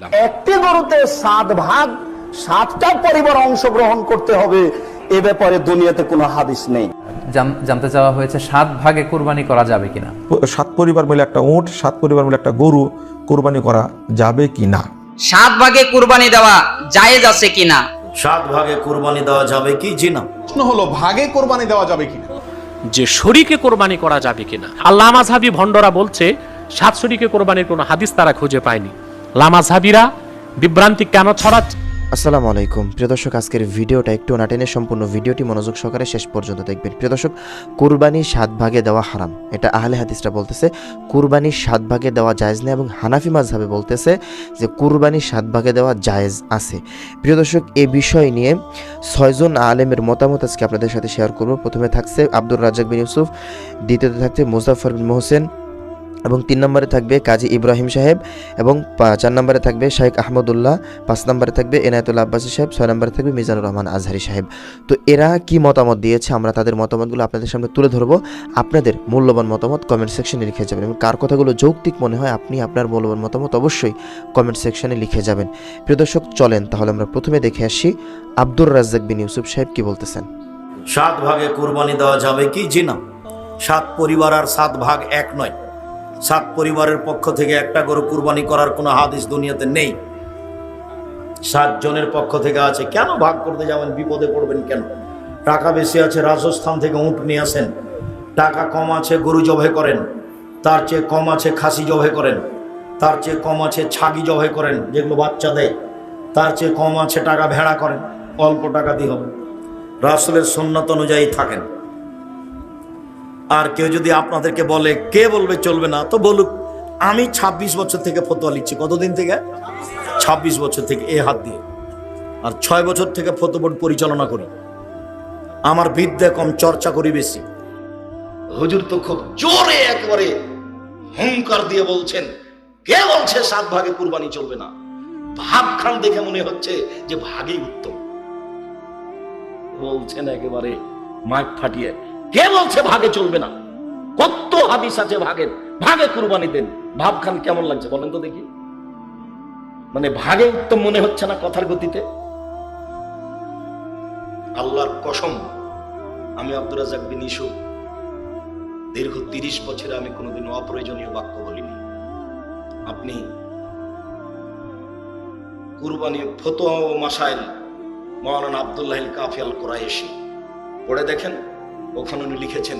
একটি গরুতে সাত ভাগ সাতটা পরিবার অংশগ্রহণ করতে হবে। এ ব্যাপারে দুনিয়াতে কোনো হাদিস নেই। জানতে চাওয়া হয়েছে সাত ভাগে কোরবানি করা যাবে কিনা? সাত পরিবার মিলে একটা উঁট সাত পরিবার মিলে একটা গরু কোরবানি করা যাবে কি না সাত ভাগে কোরবানি দেওয়া জায়েজ আছে কিনা? সাত ভাগে কোরবানি দেওয়া যাবে কি? জি না। প্রশ্ন হলো ভাগে কোরবানি দেওয়া যাবে কিনা? যে শরীকে কোরবানি করা যাবে কিনা? আর লামাজহাবি ভণ্ডরা বলছে সাত শরীকে কোরবানির কোনো হাদিস তারা খুঁজে পায়নি। লামাজহাবিরা বিভ্রান্তি কেন ছড়াচ্ছে? আসসালামু আলাইকুম। প্রিয় দর্শক, আজকের ভিডিওটা একটু না টেনে সম্পূর্ণ ভিডিওটি মনোযোগ সহকারে শেষ পর্যন্ত দেখবেন। প্রিয় দর্শক কুরবানি সাত ভাগে দেওয়া হারাম। এটা আহলে হাদিসটা বলতেছে কুরবানি সাত ভাগে দেওয়া জায়েজ না এবং হানাফি মাযহাবে বলতেছে যে কুরবানি সাত ভাগে দেওয়া জায়েজ আছে। প্রিয় দর্শক এই বিষয় নিয়ে ছয়জন আলেমের মতামত আজকে আপনাদের সাথে শেয়ার করব। প্রথমে থাকছে আব্দুর রাজ্জাক বিন ইউসুফ, দ্বিতীয়তে থাকছে মুজাফর বিন মোহসেন এবং তিন নম্বরে থাকবে কাজী ইব্রাহিম সাহেব এবং চার নম্বরে থাকবে শাহেখ আহমদুল্লাহ, পাঁচ নম্বরে থাকবে এনায়তুল্লাহ আব্বাসী সাহেব, ছয় নম্বরে থাকবে মিজানুর রহমান আজহারি সাহেব। তো এরা কি মতামত দিয়েছে? আমরা তাদের মতামতগুলো আপনাদের সামনে তুলে ধরবো। আপনাদের মূল্যবান মতামত কমেন্ট সেকশনে লিখে যাবেন এবং কার কথাগুলো যৌক্তিক মনে হয় আপনি আপনার মূল্যবান মতামত অবশ্যই কমেন্ট সেকশনে লিখে যাবেন। প্রিয় দর্শক, চলেন তাহলে আমরা প্রথমে দেখে আসি আব্দুর রাজ্জাক বিন ইউসুফ সাহেব কি বলতেছেন। সাত ভাগে কোরবানি দেওয়া যাবে কি? জি না। সাত পরিবার আর সাত ভাগ এক নয়। সাত পরিবারের পক্ষ থেকে একটা গরু কুরবানি করার কোনো হাদিস দুনিয়াতে নেই। সাত জনের পক্ষ থেকে আছে। কেন ভাগ করতে যাবেন? বিপদে পড়বেন কেন? টাকা বেশি আছে, রাজস্থান থেকে উঁট নিয়ে আসেন। টাকা কম আছে, গরু জবাই করেন। তার চেয়ে কম আছে, খাসি জবাই করেন। তার চেয়ে কম আছে, ছাগি জবাই করেন, যেগুলো বাচ্চা দেয়। তার চেয়ে কম আছে, টাকা ভেড়া করেন। অল্প টাকা দিয়ে হবে। রাসুলের সুন্নত অনুযায়ী থাকেন। আর কেউ যদি আপনাদেরকে বলে, কে বলবে চলবে না, তো বলুক, আমি ২৬ বছর থেকে ফতোয়া লিখছি। কতদিন থেকে? ২৬ বছর থেকে, এ হাত দিয়ে। আর ছয় বছর থেকে ফতো বোর্ড পরিচালনা করি। আমার বিদ্যা কম, চর্চা করি বেশি। হুজুর তো খুব জোরে একেবারে হুঙ্কার দিয়ে বলছেন, কে বলছে সাত ভাগে কুরবানি চলবে না? ভাবখান দেখে মনে হচ্ছে যে ভাগই উত্তম। বলছেন একেবারে মাইক ফাটিয়ে। কে বলছে ভাগে চলবে না? কত হাদিস আছে ভাগের? ভাগে কুরবানি দেন। ভাবখান কেমন লাগছে বলেন তো দেখি। মানে ভাগে উত্তম মনে হচ্ছে না কথার গতিতে? আল্লাহর কসম, আমি আব্দুর রাজাক বিন ইসুফ দীর্ঘ তিরিশ বছরে আমি কোনোদিন অপ্রয়োজনীয় বাক্য বলিনি। আপনি কুরবানি ফতোয়া ও মাসাইল মৌলানা আবদুল্লাহ কাফিয়াল কোরাইশি। পড়ে দেখেন? ওখানে উনি লিখেছেন,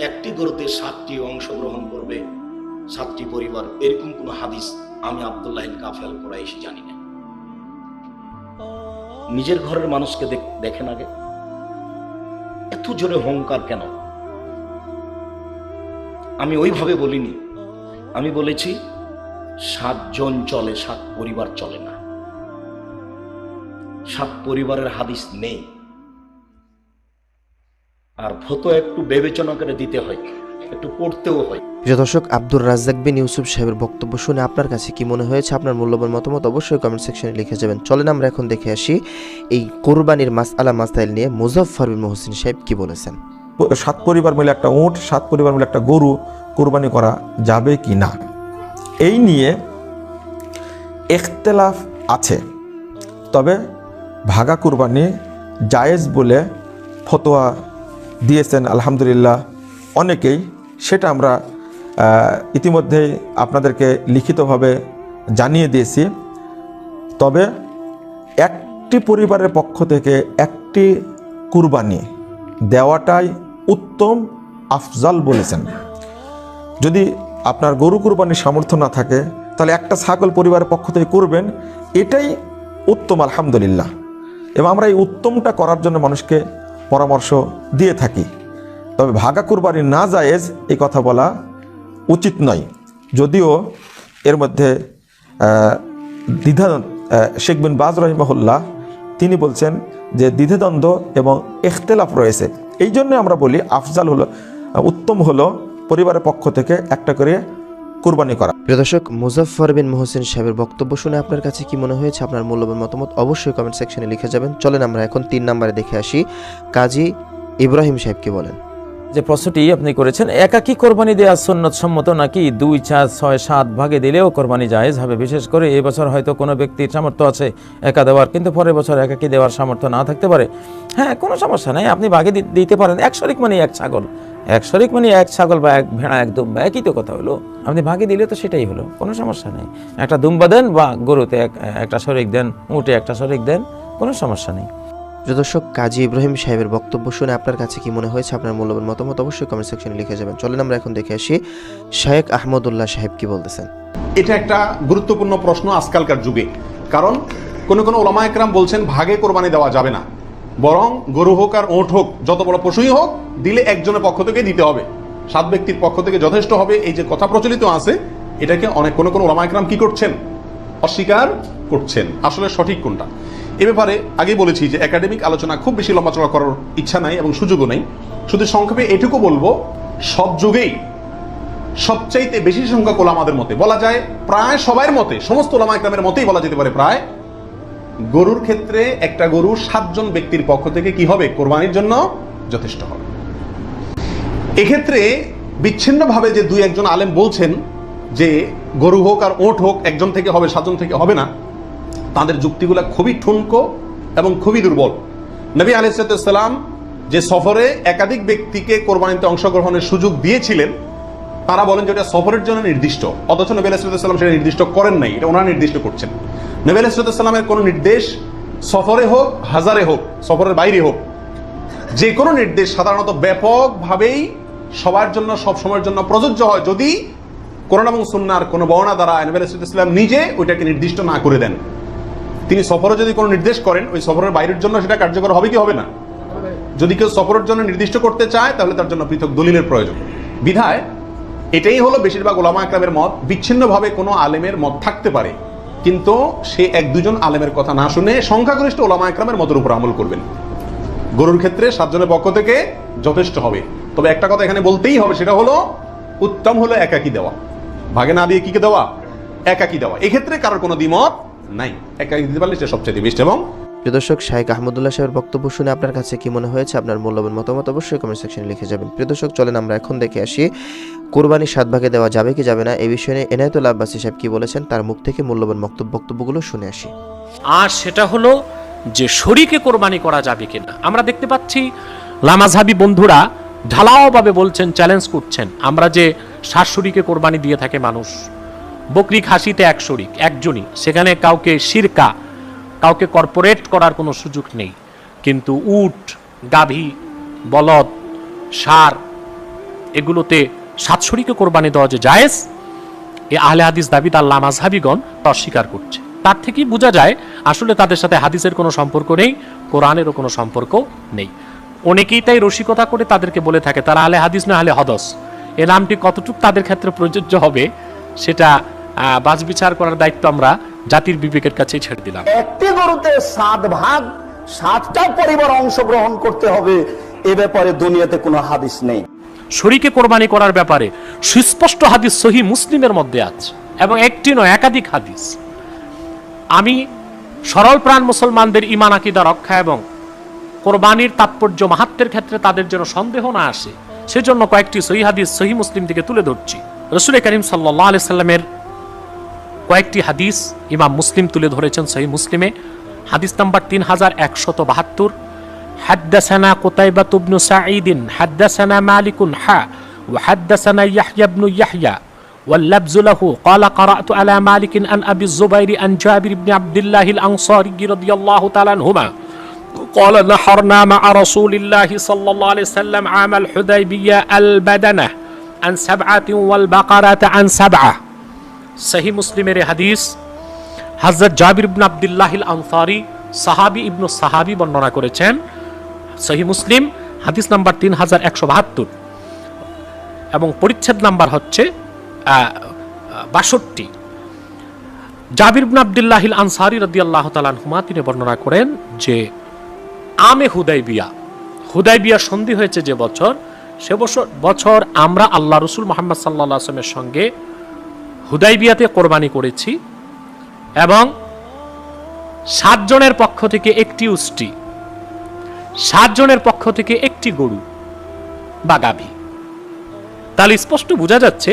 একটি গরুতে সাতটি অংশগ্রহণ করবে। সাতটি পরিবার, এরকম কোন হাদিস আমি আবদুল্লাহ কাফিয়াল কোরাইশি জানি না। নিজের ঘরের মানুষকে দেখেন আগে। এত জোরে হংকার কেন? আমি ওইভাবে বলিনি। আমি বলেছি, সাতজন চলে, সাত পরিবার চলে না। সাত পরিবারের হাদিস নেই। আর ফটো একটু বিবেচনা করে দিতে হয় একটু পড়তেও হয়। প্রিয় দর্শক আব্দুর রাজ্জাক বিন ইউসুফ সাহেবের বক্তব্য শুনে আপনার কাছে কি মনে হয়েছে? আপনার মূল্যবান মতামত অবশ্যই কমেন্ট সেকশনে লিখে যাবেন। চলেন আমরা এখন দেখে আসি এই কোরবানির মাস আলা মাসাইল নিয়ে মুজফফর বিন মোহসিন সাহেব কি বলেছেন। সাত পরিবার মিলে একটা উঁট সাত পরিবার মিলে একটা গরু কোরবানি করা যাবে কি না? এই নিয়ে এখতেলাফ আছে। তবে ভাগা কুরবানি জায়েজ বলে ফতোয়া দিয়েছেন, আলহামদুলিল্লাহ। অনেকেই সেটা আমরা ইতিমধ্যেই আপনাদেরকে লিখিতভাবে জানিয়ে দিয়েছি। তবে একটি পরিবারের পক্ষ থেকে একটি কুরবানি দেওয়াটাই উত্তম আফজাল বলেছেন। যদি আপনার গরু কুরবানির সামর্থ্য না থাকে, তাহলে একটা ছাগল পরিবারের পক্ষ থেকে করবেন, এটাই উত্তম, আলহামদুলিল্লাহ। এবং আমরা এই উত্তমটা করার জন্য মানুষকে পরামর্শ দিয়ে থাকি। তবে ভাগা কুরবানি না জায়েজ, এই কথা বলা উচিত নয়। যদিও এর মধ্যে দ্বিধা শেখ বিন বাজ রহিমাহুল্লাহ, তিনি বলছেন যে দ্বিধাদ্বন্দ্ব এবং এখতেলাফ রয়েছে। এই জন্য আমরা বলি আফজাল হলো, উত্তম হলো পরিবারের পক্ষ থেকে একটা করে কুরবানি করা। প্রিয় দর্শক মুজফফর বিন মোহসিন সাহেবের বক্তব্য শুনে আপনার কাছে কি মনে হয়েছে? আপনার মূল্যবান মতামত অবশ্যই কমেন্ট সেকশনে লিখে যাবেন। চলেন আমরা এখন তিন নম্বরে দেখে আসি। কাজী ইব্রাহিম সাহেব কি বলেন। যে প্রশ্নটি আপনি করেছেন একাকি কোরবানি দেওয়া সুন্নত সম্মত নাকি দুই চার ছয় সাত ভাগে দিলেও কোরবানি জায়েজ হবে? বিশেষ করে এই বছর হয়তো কোনো ব্যক্তির সামর্থ্য আছে একা দেওয়ার কিন্তু পরের বছর একাকি দেওয়ার সামর্থ্য না থাকতে পারে। হ্যাঁ কোনো সমস্যা নেই আপনি ভাগে দিতে পারেন। এক শরিক মানে এক ছাগল। এক শরিক মানে এক ছাগল বা এক ভেড়া এক দুম্বা একই তো কথা হলো। আপনি ভাগে দিলে তো সেটাই হলো কোনো সমস্যা নেই। একটা দুম্বা দেন বা গরুতে একটা শরিক দেন উঁটে একটা শরিক দেন কোনো সমস্যা নেই। প্রিয় দর্শক কাজী ইব্রাহিম সাহেবের বক্তব্য শুনে আপনার কাছে কি মনে হয়েছে? আপনার মূল্যবান মতামত অবশ্যই কমেন্ট সেকশনে লিখে যাবেন। চলেন আমরা এখন দেখে আসি শায়েক আহমদুল্লাহ সাহেব কি বলতেছেন। এটা একটা গুরুত্বপূর্ণ প্রশ্ন আজকালকার যুগে। কারণ কোন কোন ওলামা একরাম বলছেন ভাগে কোরবানি দেওয়া যাবে না। বরং গরু হোক আর ওঁট হোক, যত বড় পশুই হোক, দিলে একজনের পক্ষ থেকে দিতে হবে। সাত ব্যক্তির পক্ষ থেকে যথেষ্ট হবে। এই যে কথা প্রচলিত আছে, এটাকে অনেক কোন কোন ওলামা একরাম কি করছেন? অস্বীকার করছেন। আসলে সঠিক কোনটা? এ ব্যাপারে আগেই বলেছি যে একাডেমিক আলোচনা খুব বেশি লম্বা লম্বাচড়া করার ইচ্ছা নাই এবং সুযোগও নেই। শুধু সংক্ষেপে এটুকু বলব, সব যুগেই সবচাইতে বেশি সংখ্যক ওলামাদের মতে, বলা যায় প্রায় সবার মতে, সমস্ত ওলামা একরামের মতেই বলা যেতে পারে প্রায় গরুর ক্ষেত্রে একটা গরু সাতজন ব্যক্তির পক্ষ থেকে কি হবে? কোরবানির জন্য যথেষ্ট হবে। এক্ষেত্রে বিচ্ছিন্নভাবে যে দুই একজন আলেম বলছেন যে গরু হোক আর ওট হোক একজন থেকে হবে, সাতজন থেকে হবে না, তাদের যুক্তিগুলা খুবই ঠুনকো এবং খুবই দুর্বল। নবী আলাইসালাম যে সফরে একাধিক ব্যক্তিকে কোরবানিতে অংশগ্রহণের সুযোগ দিয়েছিলেন, তারা বলেন যে এটা সফরের জন্য নির্দিষ্ট, অথচ নবী আলাইসাল্লাম সেটা নির্দিষ্ট করেন নাই, এটা ওনারা নির্দিষ্ট করছেন। নবী আলাইসাল্লামের কোনো নির্দেশ সফরে হোক, হাজারে হোক, সফরের বাইরে হোক, যে কোনো নির্দেশ সাধারণত ব্যাপকভাবেই সবার জন্য, সব সময়ের জন্য প্রযোজ্য হয় যদি কোরআন এবং সুন্নার কোনো বর্ণা দ্বারা নবী আলাইসাল্লাম নিজে ওইটাকে নির্দিষ্ট না করে দেন। তিনি সফরে যদি কোনো নির্দেশ করেন, ওই সফরের বাইরের জন্য সেটা কার্যকর হবে কি হবে না? যদি কেউ সফরের জন্য নির্দিষ্ট করতে চায়, তাহলে তার জন্য পৃথক দলিলের প্রয়োজন। বিধায় এটাই হলো বেশিরভাগ ওলামা আকরামের মত, বিচ্ছিন্নভাবে কোনো আলেমের মত থাকতে পারে। কিন্তু সে এক দুজন আলেমের কথা না শুনে সংখ্যাগরিষ্ঠ ওলামা একরামের মতের উপর আমল করবেন। গরুর ক্ষেত্রে সাতজনের পক্ষ থেকে যথেষ্ট হবে। তবে একটা কথা এখানে বলতেই হবে, সেটা হলো উত্তম হলো একাকি দেওয়া। ভাগে না দিয়ে কি দেওয়া? একাকি দেওয়া। এক্ষেত্রে কারোর কোনো দ্বিমত নাই। একাকি দিতে পারলে সে সবচেয়ে বেস্ট এবং প্রিয় দর্শক শাহেক আহমদুল্লাহ সাহেবের বক্তব্য শুনে আপনার কাছে কি মনে হয়েছে? আপনার মূল্যবান মতামত অবশ্যই কমেন্ট সেকশনে লিখে যাবেন। প্রিয় দর্শক, চলেন আমরা এখন দেখে আসি কোরবানি সাত ভাগে দেওয়া যাবে কি যাবে না? এই বিষয়ে নিয়ে এনায়তুল আব্বাসী সাহেব কি বলেছেন? তার মুখ থেকে মূল্যবান বক্তব্য বক্তব্যগুলো শুনে আসি। আর সেটা হলো যে শরীকে কোরবানি করা যাবে কিনা। আমরা দেখতে পাচ্ছি লামাজহাবি বন্ধুরা ঢালাওভাবে বলছেন চ্যালেঞ্জ করছেন। আমরা যে সাত শরীকে কোরবানি দিয়ে থাকে মানুষ বকরি খাসিতে এক শরিক, একজনই। সেখানে কাউকে শিরকা কাউকে কর্পোরেট করার কোনো সুযোগ নেই। কিন্তু উট, গাভী, বলদ, সার এগুলোতে সাত শরীকে কোরবানি দেওয়া যে জায়েজ, এ আহলে হাদিস দাবিদ আল্লাহ মাঝহাবিগণ তা অস্বীকার করছে। তার থেকেই বোঝা যায়, আসলে তাদের সাথে হাদিসের কোনো সম্পর্ক নেই, কোরআনেরও কোনো সম্পর্ক নেই। অনেকেই তাই রসিকতা করে তাদেরকে বলে থাকে, তারা আলে হাদিস না আলে হদস। এ নামটি কতটুকু তাদের ক্ষেত্রে প্রযোজ্য হবে, সেটা বাজ বিচার করার দায়িত্ব আমরা জাতির বিবেকের কাছে ছেড়ে দিলাম। একটি গরুতে সাত ভাগ সাতটা পরিবার অংশগ্রহণ করতে হবে। এ ব্যাপারে দুনিয়াতে কোনো হাদিস নেই। শরীকে কোরবানি করার ব্যাপারে সুস্পষ্ট হাদিস সহি মুসলিমের মধ্যে আছে এবং একটি নয় একাধিক হাদিস। আমি সরল প্রাণ মুসলমানদের ইমান আকিদা রক্ষা এবং কোরবানির তাৎপর্য মাহাত্মের ক্ষেত্রে তাদের যেন সন্দেহ না আসে সেজন্য কয়েকটি সহি হাদিস সহি মুসলিম থেকে তুলে ধরছি। রসুল করিম সাল্লাহ আলি সাল্লামের কয়েকটি হাদিস ইমাম মুসলিম তুলে ধরেছেন সহি মুসলিমে হাদিস নাম্বার তিন হাজার একশত বাহাত্তর حدثنا قتيبة بن سعيد حدثنا مالك حا وحدثنا يحيى بن يحيى واللبز له قال قرأت على مالك عن أبي الزبير عن جابر بن عبد الله الأنصاري رضي الله تعالى عنهما قال نحرنا مع رسول الله صلى الله عليه وسلم عام الحديبية البدنة عن سبعة والبقرة عن سبعة সহি মুসলিমের হাদিস হজরত জাবির ইবনু আবদুল্লাহিল আনসারি সাহাবি ইবনু সাহাবি বর্ণনা করেছেন, সহি মুসলিম, হাদিস নাম্বার তিন হাজার একশো বাহাত্তর। এবং পরিচ্ছেদ নাম্বার হচ্ছে বাষট্টি। জাবির ইবনু আবদুল্লাহিল আনসারি রদি আল্লাহ তালানহুমা তিনি বর্ণনা করেন যে, আমে হুদাইবিয়া হুদাইবিয়া সন্ধি হয়েছে যে বছর, সে বছর বছর আমরা আল্লাহ রসুল মোহাম্মদ সাল্লাহ আসলামের সঙ্গে হুদাইবিয়াতে কোরবানি করেছি এবং সাতজনের পক্ষ থেকে একটি উষ্টি, সাতজনের পক্ষ থেকে একটি গরু বা গাভী। তাহলে স্পষ্ট বোঝা যাচ্ছে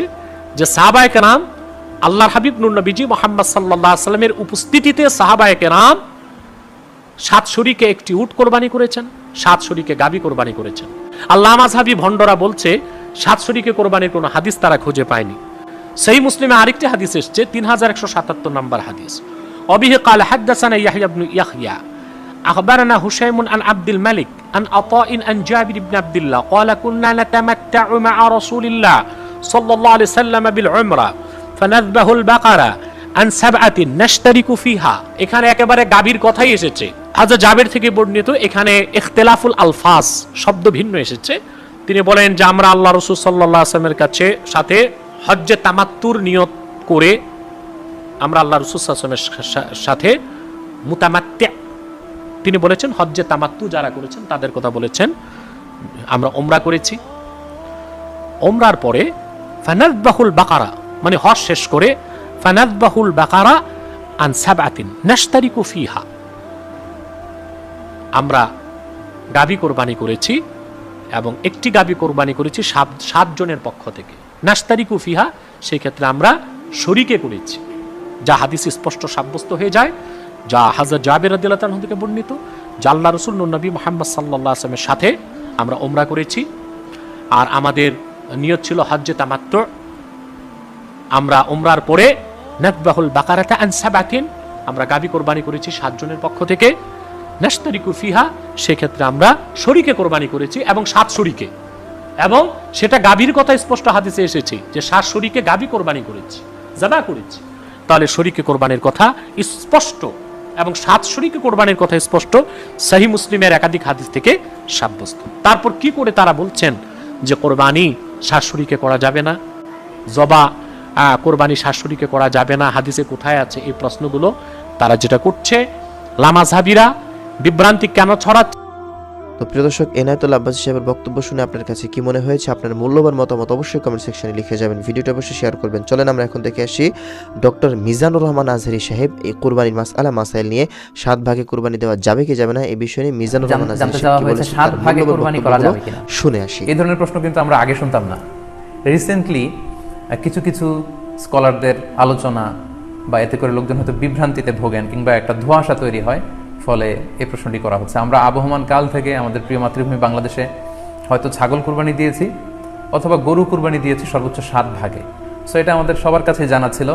যে সাহাবায় কেরাম, আল্লাহর হাবিব নুর নবীজি মোহাম্মদ সাল্লাহ সাল্লামের উপস্থিতিতে সাহাবায় কেরাম সাত শরীকে একটি উট কোরবানি করেছেন, সাত শরীকে গাবি কোরবানি করেছেন। আল্লাহ মাঝহাবি ভণ্ডরা বলছে, সাত শরীকে কোরবানির কোনো হাদিস তারা খুঁজে পায়নি। সেই মুসলিমে আরেকটি হাদিস এসছে তিন হাজার একশো সাতাত্তর নম্বর হাদিস অবিহে কাল হাদ্দাসানা ইয়াহইয়া ইবনু ইয়াহইয়া أخبرنا هشيم عن عبد الملك عن عطاء عن جابر بن عبد الله قال كنا نتمتع مع رسول الله صلى الله عليه وسلم بالعمرة فنذبح البقرة عن سبعة نشترك فيها এখানে একেবারে গাভীর কথাই এসেছে হাজা জাবের থেকে বর্ণিত এখানে ইখতিলাফুল আলফাস শব্দ ভিন্ন এসেছে তিনি বলেন যে আমরা আল্লাহ রসুল সাল্লাহ আসলামের কাছে সাথে হজ্জে তামাত্তুর নিয়ত করে আমরা আল্লাহ রসুল আসলামের সাথে মুতামাত্ত্যা তিনি বলেছেন হজ্জে তামাত্তু যারা করেছেন তাদের কথা বলেছেন। আমরা ওমরা করেছি। ওমরার পরে ফানাদবাহুল বাকারা মানে হজ শেষ করে ফানাদবাহুল বাকারা আন সাবাতিন নাশতারিকু ফিহা। আমরা গাবি কোরবানি করেছি এবং একটি গাবি কোরবানি করেছি সাত সাতজনের পক্ষ থেকে। নাশতারিকু ফিহা সেই ক্ষেত্রে আমরা শরিকে করেছি যা হাদিস স্পষ্ট সাব্যস্ত হয়ে যায়, যা হাজার জাবের আদিল্লাহ থেকে বর্ণিত জাল্লা রসুল নবী মোহাম্মদ সাল্লাহ আসলামের সাথে আমরা ওমরা করেছি। আর আমাদের নিয়ত ছিল হজ্জে তামাত্র আমরা ওমরার পরে নাকবাহুল বাকারাতা আনসাবাতিন আমরা গাবি কোরবানি করেছি সাতজনের পক্ষ থেকে। নাস্তারিকু ফিহা, সেক্ষেত্রে আমরা শরীকে কোরবানি করেছি এবং সাত শরীকে। এবং সেটা গাভীর কথা স্পষ্ট হাদিসে এসেছে যে শরীকে গাবি কোরবানি করেছি জাবা করেছি। তাহলে শরীকে কোরবানির কথা স্পষ্ট এবং সাত শরীকে কোরবানির কথা স্পষ্ট সাহি মুসলিমের একাধিক হাদিস থেকে সাব্যস্ত। তারপর কি করে তারা বলছেন যে কোরবানি শরীকে করা যাবে না? জবা কোরবানি শাশুড়িকে করা যাবে না? হাদিসে কোথায় আছে এই প্রশ্নগুলো? তারা যেটা করছে লামাঝাবিরা বিভ্রান্তি কেন ছড়াচ্ছে? তো প্রিয় দর্শক এনায়তুল আব্বাস সাহেবের বক্তব্য শুনে আপনার কাছে কি মনে হয়েছে? আপনার মূল্যবান মতামত অবশ্যই কমেন্ট সেকশনে লিখে যাবেন। ভিডিওটা অবশ্যই শেয়ার করবেন। চলেন আমরা এখন দেখে আসি ডক্টর মিজানুর রহমান আজহারি সাহেব এই কুরবানির মাসআলা মাসাইল নিয়ে সাত ভাগে কুরবানি দেওয়া যাবে কি যাবে না? এই বিষয়ে নিয়ে মিজানুর রহমান আজহারি সাহেব সাত ভাগে কুরবানি করা যাবে কিনা? শুনে আসি। এই ধরনের প্রশ্ন কিন্তু আমরা আগে শুনতাম না। রিসেন্টলি কিছু কিছু স্কলারদের আলোচনা বা এতে করে লোকজন হয়তো বিভ্রান্তিতে ভোগেন কিংবা একটা ধোঁয়াশা তৈরি হয়। ফলে এই প্রশ্নটি করা হচ্ছে। আমরা আবহমান কাল থেকে আমাদের প্রিয় মাতৃভূমি বাংলাদেশে হয়তো ছাগল কুরবানি দিয়েছি অথবা গরু কুরবানি দিয়েছি সর্বোচ্চ সাত ভাগে। সো এটা আমাদের সবার কাছে জানা ছিল।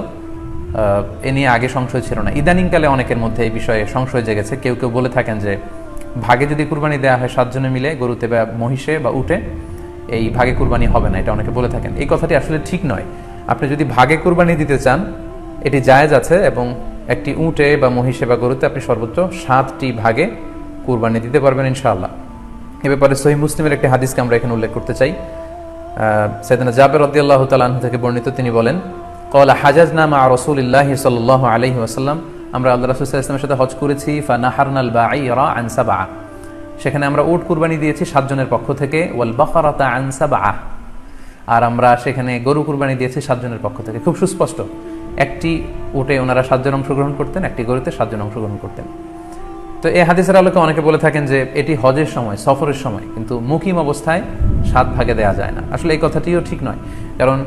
এ নিয়ে আগে সংশয় ছিল না। ইদানিংকালে অনেকের মধ্যে এই বিষয়ে সংশয় জেগেছে। কেউ কেউ বলে থাকেন যে ভাগে যদি কুরবানি দেওয়া হয় সাতজনে মিলে, গরুতে বা মহিষে বা উঠে এই ভাগে কুরবানি হবে না, এটা অনেকে বলে থাকেন। এই কথাটি আসলে ঠিক নয়। আপনি যদি ভাগে কুরবানি দিতে চান, এটি জায়েজ আছে এবং একটি উটে বা মহিষে বা গরুতে আপনি সর্বোচ্চ সাতটি ভাগে কুরবানি দিতে পারবেন ইনশাআল্লাহ। এ ব্যাপারে সহি মুসলিমের একটি হাদিসকে আমরা এখানে উল্লেখ করতে চাই। সেদিন জাবের রদিয়াল্লাহ তালাহ থেকে বর্ণিত তিনি বলেন, কলা হাজাজ নামা রসুলিল্লাহ সাল আলহি আসাল্লাম আমরা আল্লাহ রসুল ইসলামের সাথে হজ করেছি, ফানাহারনাল বা আইরা আনসাবা সেখানে আমরা উট কুরবানি দিয়েছি সাতজনের পক্ষ থেকে, ওয়াল বখরাতা আনসাবা আর আমরা সেখানে গরু কুরবানি দিয়েছি সাতজনের পক্ষ থেকে। খুব সুস্পষ্ট। একটি উটে ওনারা সাতজন অংশগ্রহণ করতেন, একটি গরুতে সাতজন অংশগ্রহণ করতেন। তো এই হাদিসের আলোকে অনেকে বলে থাকেন যে এটি হজের সময়, সফরের সময়, কিন্তু মুকিম অবস্থায় সাত ভাগে দেওয়া যায় না। আসলে এই কথাটিও ঠিক নয়, কারণ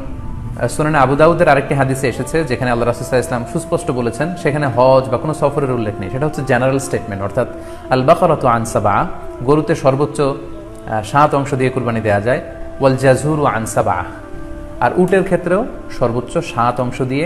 সুনানে আবু দাউদের আরেকটি হাদিসে এসেছে, যেখানে আল্লাহ রাসুসাহ ইসলাম সুস্পষ্ট বলেছেন, সেখানে হজ বা কোনো সফরের উল্লেখ নেই। সেটা হচ্ছে জেনারেল স্টেটমেন্ট, অর্থাৎ আল বাকরত আনসাবা গরুতে সর্বোচ্চ সাত অংশ দিয়ে কুরবানি দেওয়া যায় ওয়াল জাজুর ও আনসাবা আর উটের ক্ষেত্রেও সর্বোচ্চ সাত অংশ দিয়ে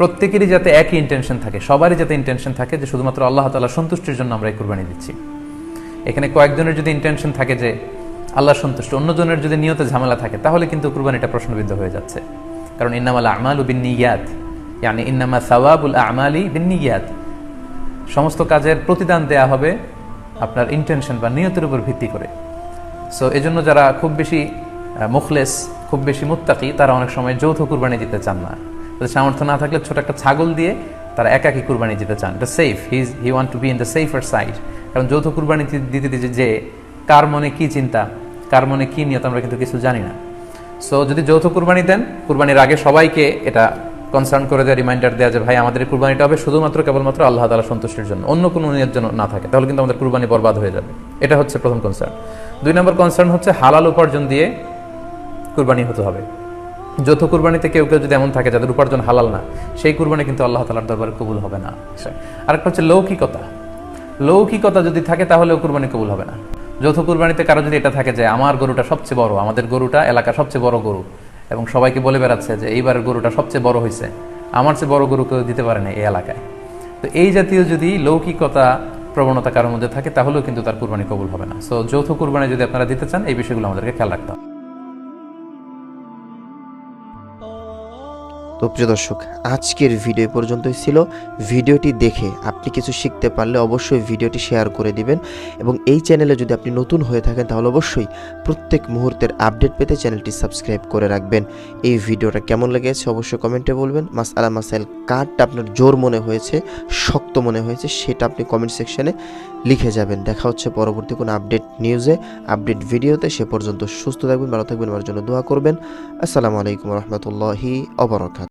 প্রত্যেকেরই যাতে একই ইন্টেনশন থাকে, সবারই যাতে ইন্টেনশন থাকে যে শুধুমাত্র আল্লাহ তাআলা সন্তুষ্টির জন্য আমরা এই কুরবানি দিচ্ছি। এখানে কয়েকজনের যদি ইন্টেনশন থাকে যে আল্লাহ সন্তুষ্ট, অন্যজনের যদি নিয়তে ঝামেলা থাকে, তাহলে কিন্তু কুরবানিটা প্রশ্নবিদ্ধ হয়ে যাচ্ছে। কারণ ইন্নামাল আমালু বিন নিয়াত ইয়ানি ইন্নামা সাওয়াবুল আমালি বিন নিয়াত সমস্ত কাজের প্রতিদান দেয়া হবে আপনার ইন্টেনশন বা নিয়তের উপর ভিত্তি করে। সো এই জন্য যারা খুব বেশি মুখলেস, খুব বেশি মুত্তাকি, তারা অনেক সময় যৌথ কুরবানি দিতে চান না। তাদের সামর্থ্য না থাকলে ছোট একটা ছাগল দিয়ে তারা একাকি কুরবানি দিতে চান। এটা safe his he want to be in the safer side কারণ যৌথ কুরবানি দিতে দিতে যে কার মনে কি চিন্তা, কার মনে কি নিয়ত আমরা কিন্তু কিছু জানি না। সো যদি যৌথ কুরবানি দেন, কুরবানির আগে সবাইকে এটা কনসার্ন করে দেওয়া রিমাইন্ডার দেওয়া যে ভাই, আমাদের কুরবানিটা হবে শুধুমাত্র, কেবলমাত্র আল্লাহ তালা সন্তুষ্টির জন্য। অন্য কোনো নিয়ত জন্য না থাকে, তাহলে কিন্তু আমাদের কুরবানি বরবাদ হয়ে যাবে। এটা হচ্ছে প্রথম কনসার্ন দুই নম্বর কনসার্ন হচ্ছে হালাল উপার্জন দিয়ে কুরবানি হতে হবে। যৌথ কুরবানিতে কেউ কেউ যদি এমন থাকে যাদের উপার্জন হালাল না সেই কুরবানি কিন্তু আল্লাহ তালার দরবারে কবুল হবে না। আরেকটা হচ্ছে লৌকিকতা। লৌকিকতা যদি থাকে তাহলেও কুরবানি কবুল হবে না। যৌথ কুরবানিতে কারও যদি এটা থাকে যে আমার গরুটা সবচেয়ে বড় আমাদের গরুটা এলাকার সবচেয়ে বড় গরু এবং সবাইকে বলে বেড়াচ্ছে যে এইবারের গরুটা সবচেয়ে বড় হয়েছে আমার চেয়ে বড় গরু কেউ দিতে পারে না এই এলাকায়। তো এই জাতীয় যদি লৌকিকতা প্রবণতা কারোর মধ্যে থাকে তাহলেও কিন্তু তার কুরবানি কবুল হবে না। সো যৌথ কুরবানি যদি আপনারা দিতে চান এই বিষয়গুলো আমাদেরকে খেয়াল রাখতে হবে। তো প্রিয় দর্শক, আজকের ভিডিও পর্যন্তই ছিল। ভিডিওটি দেখে আপনি কিছু শিখতে পারলে অবশ্যই ভিডিওটি শেয়ার করে দিবেন এবং এই চ্যানেলে যদি আপনি নতুন হয়ে থাকেন, তাহলে অবশ্যই প্রত্যেক মুহূর্তের আপডেট পেতে চ্যানেলটি সাবস্ক্রাইব করে রাখবেন। এই ভিডিওটা কেমন লেগেছে অবশ্যই কমেন্টে বলবেন। মাস আলা মাসাইল কার্ডটা আপনার জোর মনে হয়েছে, শক্ত মনে হয়েছে, সেটা আপনি কমেন্ট সেকশানে লিখে যাবেন। দেখা হচ্ছে পরবর্তী কোনো আপডেট নিউজে আপডেট ভিডিওতে সে পর্যন্ত সুস্থ থাকবেন, ভালো থাকবেন, আমার জন্য দোয়া করবেন। আসসালামু আলাইকুম রহমতুল্লাহি অবরকাত